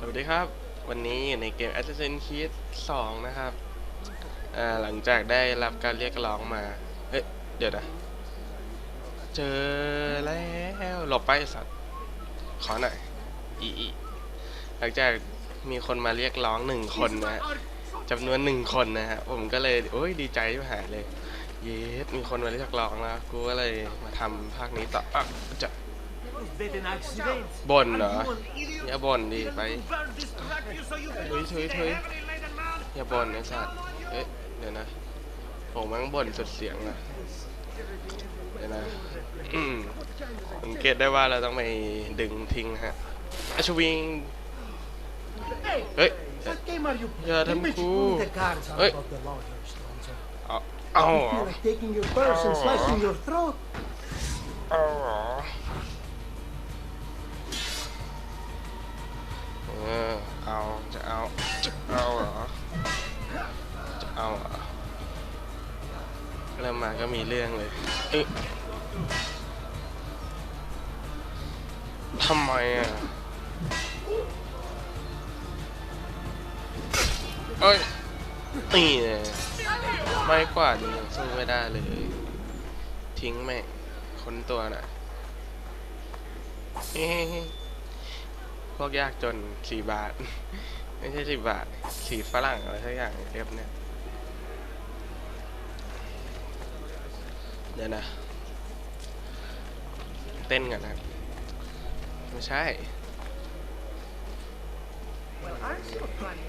สวัสดีครับ วันนี้อยู่ในเกม Assassin's Creed 2 นะครับ อ่า หลังจากได้รับการเรียกร้องมา เฮ้ย เดี๋ยวนะ เจอแล้ว หลบไปสัตว์ ขอหน่อยอีอีหลังจากมีคนมาเรียกร้องหนึ่งคนนะฮะจำนวนหนึ่งคนนะฮะ ผมก็เลย โอ้ย ดีใจที่หายเลย เยสมีคนมาเรียกร้องแล้ว กูก็เลยมาทำภาคนี้ต่ออะจะ บ่นเหรอ You an idiot? อย่าบ่นดีไป Who burned this track you so you can Thôi, not thôi, see the thôi. heavily laden man? อย่าบ่นไอ้สัตว์เอ๊ะเดี๋ยวนะผมแมันบ่นสุดเสียงนะเดี๋ยวนะอืมสังเกตได้ว่าเราต้องไปดึงทิ้งฮะอาชวิง Hey, เฮ้ย what game are you อย่า playing? ทำกู The guards are Hey. about the law, you stronzo. เอาเอาเหร You อ feel เออเอาจะเอาจะเอาเหรอจะเอาเหรอเริ่มมาก็มีเรื่องเลยเอ๊ะทำไมอะเอ้ยนี่เนี่ยไม่กว่าดียังสู้ไม่ได้เลย ทิ้งแม่งคนตัวหน่อยเฮ้ พวกยากจนสี่บาท ไม่ใช่สิบบาทสีฝรั่งอะไรสักอย่างเอฟเนี่ย เดี๋ยวนะ เต้นกันนะไม่ใช่ Well, aren't you a funny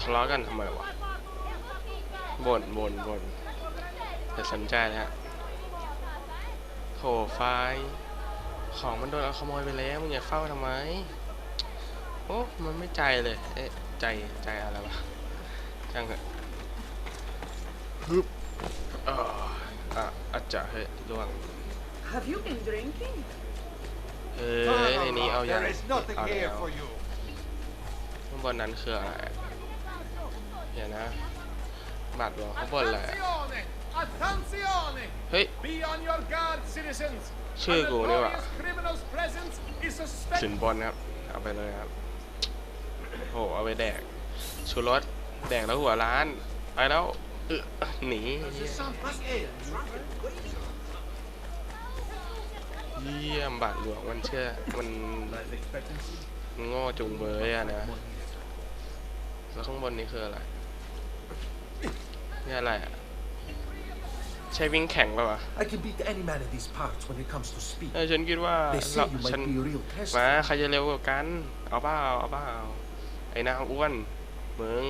ทะเลาะกันทำไมวะบ่นบ่นบ่นจะสนใจแล้วโถไฟของมันโดนเอาขโมยไปแล้วมึงอย่าเฝ้าทำไม โอ้ มันไม่ใจเลย เอ๊ะ ใจ ใจอะไรวะช่างเถอะฮึบอ่าอะอาจจะเฮ้ยล่วง Have you been drinking? เฮ้ยในนี้เอาอย่าง There is nothing เอาแล้ here ว for you. ข้างบนนั้นคืออะไร เดี๋ยวนะบัตรหรอข้างบนแหละ Attenzione! Attenzione! เฮ้ย Be on your guard, citizens! ชื่อกูนี่หว่า A notorious criminal's presence is สิน suspected. บนครับ เอาไปเลยครับ โห เอาไปแดก ชูรส แดกแล้วหัวร้าน ไปแล้วเออหนีเยี่ยมบาทหลวงมันเชื่อ มันมันโง่จุงเบยอะนะ แล้วข้างบนนี้คืออะไร นี่อะไรอะใช่วิ่งแข่งป่าวะ I can beat any man in these parts when it comes to speed. เออฉันคิดว่า They เรา say you ฉัน might be a real test. มาใครจะเร็วกว่ากัน เอาเปล่าเอาเปล่าไอ้นางอ้วนมึง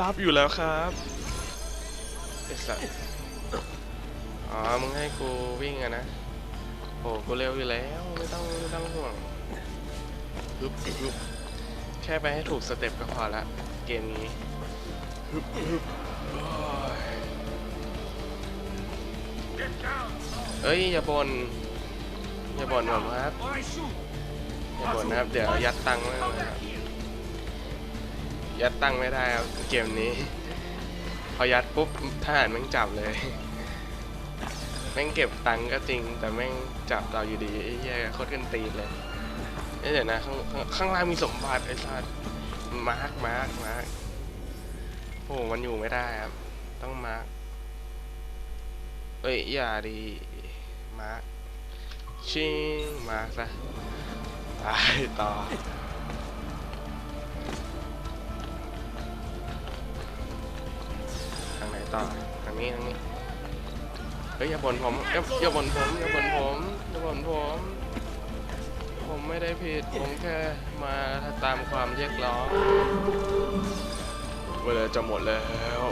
รับอยู่แล้วครับไอ้สัสอ๋อ มึงให้กูวิ่งอะนะ โอ้กูเร็วอยู่แล้ว ไม่ต้องไม่ต้องห่วงฮึบฮึบแค่ไปให้ถูกสเต็ปก็พอละ เกมนี้ฮึบฮึบโอ้ย เอ้ยอย่าบนอย่าบ่นผมครับอย่าบ่นนะครับเดี๋ยวยัดตังค์ไว้เลยครับยัดตังค์ไม่ได้ครับเกมนี้ พอยัดปุ๊บทหารแม่งจับเลยแม่งเก็บตังค์ก็จริง แต่แม่งจับเราอยู่ดีไอ้เหี้ยโคตรกันตีนเลยเอ้ยเดี๋ยวนะข้างข้างข้างล่างมีสมบัติไอ้สัสมาร์กมาร์กมาร์ก โอ้มันอยู่ไม่ได้ครับ ต้องมาร์กเอ้ย อย่าดีมาร์กชิงมาร์กซะตายต่อทางไหนต่อทางนี้ทางนี้ เฮ้ยอย่าบ่นผมอย่าอย่าบ่นผมอย่าบ่นผมอย่าบ่นผม ผมไม่ได้ผิด ผมแค่มาตามความเรียกร้อง เวลาจะหมดแล้ว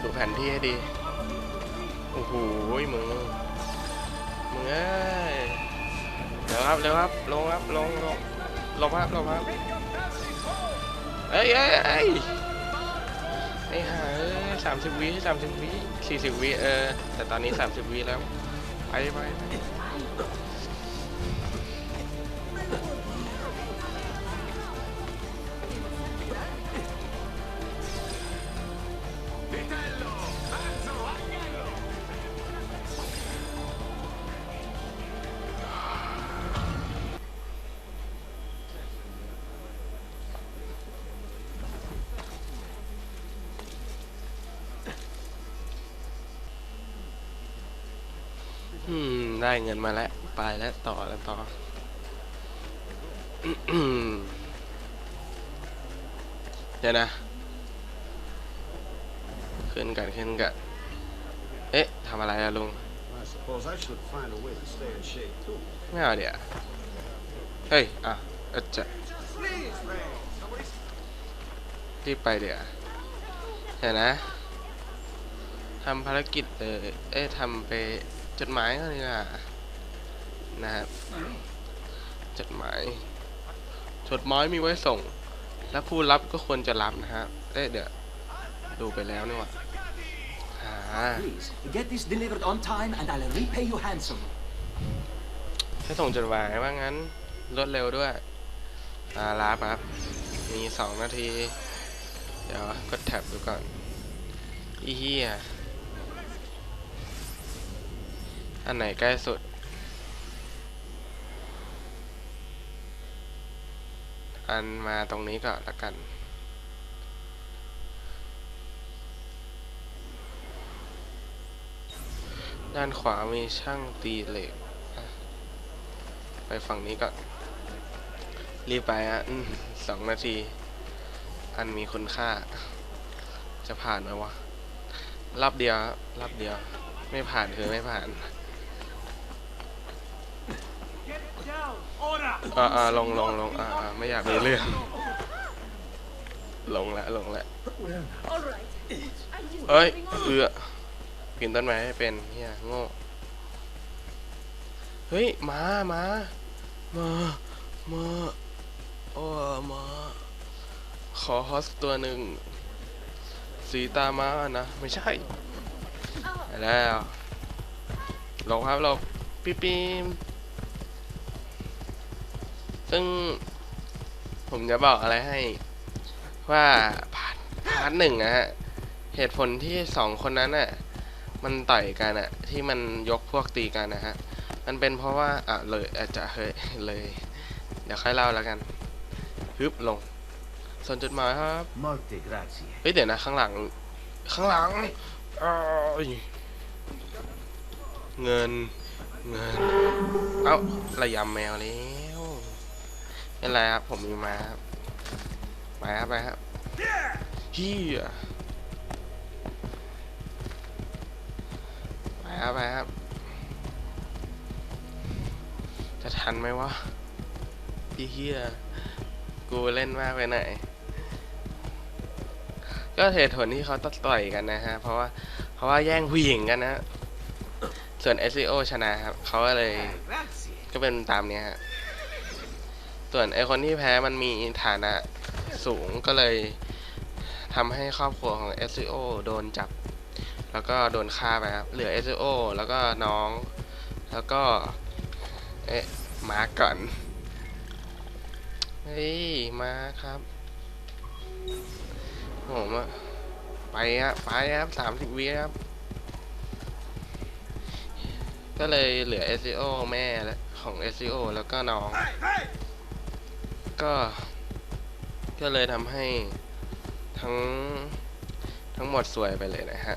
ดูแผนที่ให้ดี โอ้โหมึงมึงเอ้ยเดี๋ยวครับเดี๋ยวครับ ลงครับลงลงลงครับลงครับเอ้ยเอ้ยเอ้ยไอ้ห่าสามสิบวิสามสิบวิสี่สิบวิเออ แต่ตอนนี้สามสิบวิแล้ว ไปไป ได้เงินมาแล้ว ไปแล้วต่อแล้วต่อเดี๋ยวนะ ขึ้นกันขึ้นกันเอ๊ะทำอะไรอะลุง I suppose I should find a way to stay in shape too. ไม่เอาเดี๋ยวเฮ้ย อะเอะจะ Please, Ray. Somebody รีบไปเดี๋ยวเดี๋ยวนะทำภารกิจเออเอ๊ะทำไป จดหมายก็นี่นะนะครับจดหมาย จดหมายมีไว้ส่ง และผู้รับก็ควรจะรับนะฮะเอ๊ะเดี๋ยวดูไปแล้วนี่หว่าหา Please, get this delivered on time and I'll repay you handsomely. ให้ส่งจดหมายว่างั้นรวดเร็วด้วยอ่ารับครับ มีสองนาที เดี๋ยวกดแท็บดูก่อนอีเหี้ย อันไหนใกล้สุด อันมาตรงนี้ก่อนละกัน ด้านขวามีช่างตีเหล็ก ไปฝั่งนี้ก่อนรีบไปอะสองนาที อันมีคุณค่า จะผ่านไหมวะรอบเดียวรับรอบเดียว ไม่ผ่านคือไม่ผ่าน อ่าอ่าลงลงลงอ่าอ่าไม่อยากมีเรื่อง ลงละลงละเอ้ยเอือปีนต้นไม้ให้เป็นเฮียโง่เฮ้ยมามามามาโอ้มาขอฮอสตัวหนึ่งสีตามานะ ไม่ใช่แล้วลงครับลงปิ๊บปิ๊บ ซึ่งผมจะบอกอะไรให้ว่าพาร์ทพาร์ทหนึ่งนะฮะ เหตุผลที่สองคนนั้นน่ะ มันต่อยกันอะที่มันยกพวกตีกันนะฮะ มันเป็นเพราะว่า อะ เลยอาจจะเฮ้ยเลย เดี๋ยวค่อยเล่าแล้วกันฮึบลง ส่วนจุดหมายครับ Molte grazie. เฮ้ยเดี๋ยวนะ ข้างหลัง ข้างหลังเงิน เงิน เอ้าระยำแมวแล้ว ไม่เป็นไรครับ ผมมีมาครับไปครับไปครับเฮียไปครับไปครับ จะทันไหมวะพี่เฮียกูเล่นมากไปไหนอยก็เหตุผลที่เขาต่อยกันนะฮะ เพราะว่า เพราะว่าแย่งผู้หญิงกันนะ ส่วน SEO ชนะครับ เขาก็เลย ก็เป็นตามนี้ฮะ ส่วนไอคนที่แพ้มันมีฐานะสูงก็เลยทำให้ครอบครัวของ SEO โดนจับ แล้วก็โดนฆ่าไปครับ เหลือ SEO แล้วก็น้อง แล้วก็ เอ๊ะ มาก่อน เฮ้ย มาครับผมอะไปครับไปครับสามสิบวิครับ ก็เลยเหลือ SEO แม่และของ SEO แล้วก็น้อง ก็ ก็เลยทำให้ทั้งทั้งหมดสวยไปเลยนะฮะ